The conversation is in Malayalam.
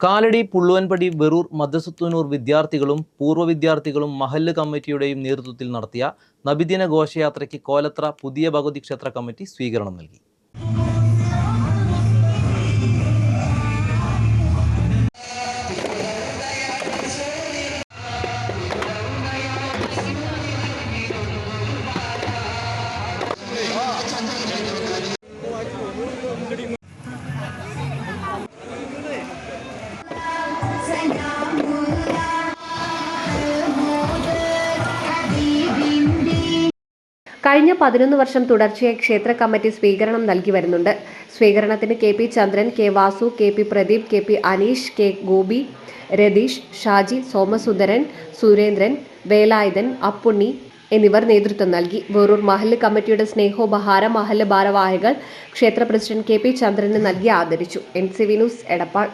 കാലടി പുള്ളുവൻപടി വെറൂർ മദ്രസത്തുനൂർ വിദ്യാർത്ഥികളും പൂർവ വിദ്യാർത്ഥികളും മഹല്ല് കമ്മിറ്റിയുടെയും നേതൃത്വത്തിൽ നടത്തിയ നബിദിന ഘോഷയാത്രയ്ക്ക് കോലത്ര പുതിയ ഭഗവതി ക്ഷേത്ര കമ്മിറ്റി സ്വീകരണം നൽകി. കഴിഞ്ഞ പതിനൊന്ന് വർഷം തുടർച്ചയായി ക്ഷേത്ര കമ്മിറ്റി സ്വീകരണം നൽകി വരുന്നുണ്ട്. സ്വീകരണത്തിന് K P Chandran K Vasu K P Pradeep K P Aneesh K Gopi Ratheesh Shaji Somasundaran Surendran Velayudhan Appunni എന്നിവർ നേതൃത്വം നൽകി. വേറൂർ മഹല്ല് കമ്മിറ്റിയുടെ സ്നേഹോപഹാര മഹല്ല് ഭാരവാഹികൾ ക്ഷേത്ര പ്രസിഡന്റ് കെ പി ചന്ദ്രന് നൽകി ആദരിച്ചു. N C V news Edappal.